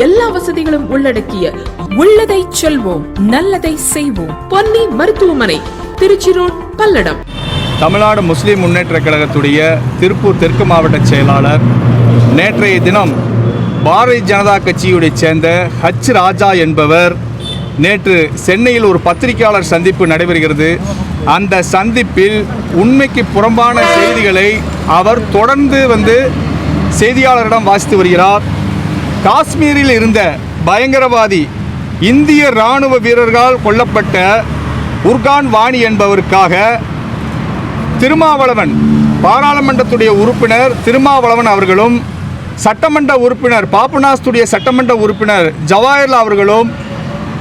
எல்லா வசதிகளும் உள்ளடக்கிய உள்ளதை செல்வோம் நல்லதை செய்வோம். பொன்னி மருத்துவமனை திருச்சி ரோட் பல்லடம். தமிழ்நாடு முஸ்லிம் முன்னேற்ற கழகத்துடைய திருப்பூர் தெற்கு மாவட்ட செயலாளர் நேற்றைய தினம் பாரதிய ஜனதா கட்சியுடைய சேர்ந்த ஹச் ராஜா என்பவர் நேற்று சென்னையில் ஒரு பத்திரிகையாளர் சந்திப்பு நடைபெறுகிறது. அந்த சந்திப்பில் உண்மைக்கு புறம்பான செய்திகளை அவர் தொடர்ந்து வந்து செய்தியாளரிடம் வாசித்து வருகிறார். காஷ்மீரில் இருந்த பயங்கரவாதி இந்திய இராணுவ வீரர்களால் கொல்லப்பட்ட உர்கான் வாணி என்பவருக்காக திருமாவளவன் பாராளுமன்றத்துடைய உறுப்பினர் திருமாவளவன் அவர்களும் சட்டமன்ற உறுப்பினர் பாபநாஸ்துடைய சட்டமன்ற உறுப்பினர் ஜவாஹர்லால் அவர்களும்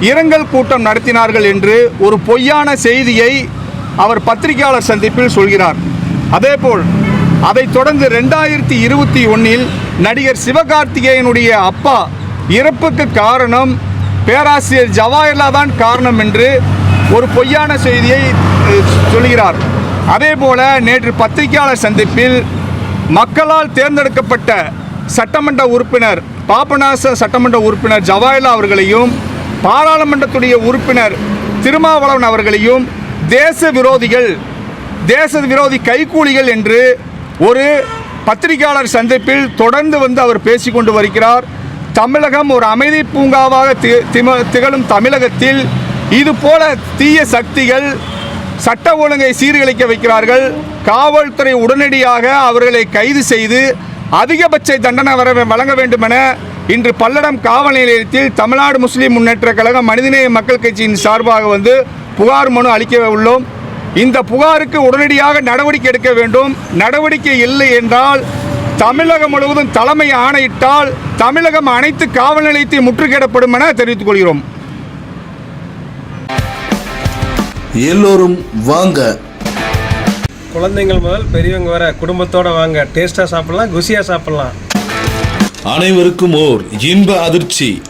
இரங்கல் கூட்டம் நடத்தினார்கள் என்று ஒரு பொய்யான செய்தியை அவர் பத்திரிகையாளர் சந்திப்பில் சொல்கிறார். அதேபோல் அதைத் தொடர்ந்து ரெண்டாயிரத்தி இருபத்தி ஒன்றில் நடிகர் சிவகார்த்திகேயனுடைய அப்பா இறப்புக்கு காரணம் பேராசிரியர் ஜவாஹர்லா தான் காரணம் என்று ஒரு பொய்யான செய்தியை சொல்கிறார். அதே போல நேற்று பத்திரிகையாளர் சந்திப்பில் மக்களால் தேர்ந்தெடுக்கப்பட்ட சட்டமன்ற உறுப்பினர் பாபநாச சட்டமன்ற உறுப்பினர் ஜவாஹர்லா அவர்களையும் பாராளுமன்றத்துடைய உறுப்பினர் திருமாவளவன் அவர்களையும் தேச விரோதிகள் தேச விரோதி கைக்கூலிகள் என்று ஒரு பத்திரிகையாளர் சந்திப்பில் தொடர்ந்து வந்து அவர் பேசிக்கொண்டு வருகிறார். தமிழகம் ஒரு அமைதி பூங்காவாக தி- திம- திகழும் தமிழகத்தில் இது போல தீய சக்திகள் சட்ட ஒழுங்கை சீர்குலைக்க வைக்கிறார்கள். காவல்துறை உடனடியாக அவர்களை கைது செய்து அதிகபட்ச தண்டனை வர வழங்க வேண்டுமென இன்று பல்லடம் காவல் நிலையத்தில் தமிழ்நாடு முஸ்லீம் முன்னேற்ற கழகம் மனிதநேய மக்கள் கட்சியின் சார்பாக வந்து புகார் மனு அளிக்க உள்ளோம். இந்த புகாருக்கு உடனடியாக நடவடிக்கை எடுக்க வேண்டும். நடவடிக்கை இல்லை என்றால் தமிழகம் முழுவதும் தலைமை ஆணையிட்டால் தமிழகம் அனைத்து காவல் நிலையத்தை முற்றுகையிடப்படும் என தெரிவித்துக் கொள்கிறோம். எல்லோரும் வாங்க. குழந்தைங்கள் முதல் பெரியவங்க வர குடும்பத்தோட வாங்க. டேஸ்டா சாப்பிடலாம் குசியா சாப்பிடலாம். அனைவருக்கும் ஓர் இன்ப அதிர்ச்சி.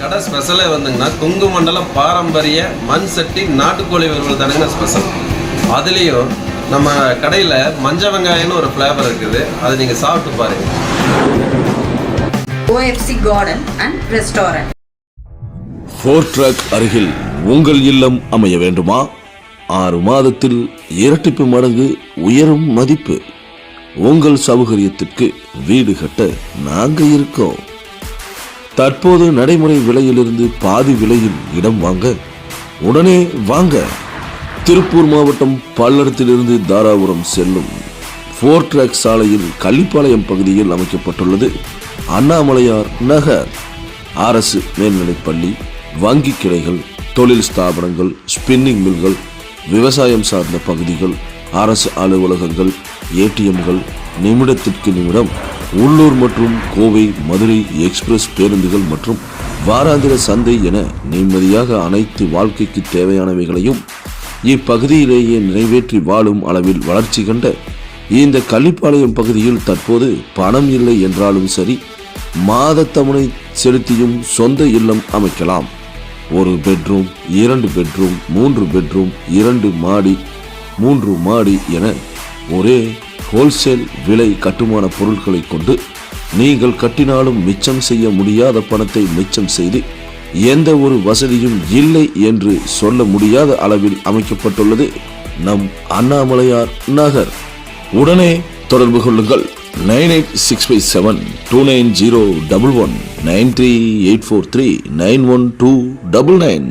கடை ஸ்பெஷலே வந்துங்கன்னா கொங்கு மண்டலம் பாரம்பரிய மண் சட்டி நாட்டுக்கோழி வறுவல் தானுங்க ஸ்பெஷல் அதுலேயும் நம்ம கடையில் மஞ்ச வெங்காயம்னு ஒரு ஃப்ளேவர் இருக்குது. அதை நீங்கள் சாப்பிட்டு பாருங்க. OFC Garden and Restaurant. Four truck அருகில் உங்கள் இல்லம் அமைய வேண்டுமா? ஆறு மாதத்தில் இரட்டிப்பு மடங்கு உயரும் மதிப்பு. உங்கள் சௌகரியத்திற்கு வீடு கட்ட நாங்க இருக்கோம். தற்போது நடைமுறை விலையிலிருந்து பாதி விலையில் இடம் வாங்க உடனே வாங்க. திருப்பூர் மாவட்டம் பல்லடத்திலிருந்து தாராபுரம் செல்லும் ஃபோர் ட்ராக் சாலையில் கள்ளிப்பாளையம் பகுதியில் அமைக்கப்பட்டுள்ளது. அண்ணாமலையார் நகர். அரசு மேல்நிலைப்பள்ளி வங்கி கிளைகள் தொழில் ஸ்தாபனங்கள் ஸ்பின்னிங் மில்கள் விவசாயம் சார்ந்த பகுதிகள் அரசு அலுவலகங்கள் ஏடிஎம்கள் நிமிடத்திற்கு நிமிடம் உள்ளூர் மற்றும் கோவை மதுரை எக்ஸ்பிரஸ் பேருந்துகள் மற்றும் வாராந்திர சந்தை என நிம்மதியாக அனைத்து வாழ்க்கைக்கு தேவையானவைகளையும் இப்பகுதியிலேயே நிறைவேற்றி வாழும் அளவில் வளர்ச்சி கண்ட இந்த கள்ளிப்பாளையம் பகுதியில் தற்போது பணம் இல்லை என்றாலும் சரி மாதத்தவணை செலுத்தியும் சொந்த இல்லம் அமைக்கலாம். ஒரு பெட்ரூம் இரண்டு பெட்ரூம் மூன்று பெட்ரூம் இரண்டு மாடி மூன்று மாடி என ஒரே ஹோல்சேல் விலை கட்டுமான பொருட்களை கொண்டு நீங்கள் கட்டினாலும் மிச்சம் செய்ய முடியாத பணத்தை மிச்சம் செய்து எந்த ஒரு வசதியும் இல்லை என்று சொல்ல முடியாத அளவில் அமைக்கப்பட்டுள்ளது நம் அண்ணாமலையார் நகர். உடனே தொடர்பு கொள்ளுங்கள். Nine eight six five seven two nine zero double one nine three eight four three nine one two double nine.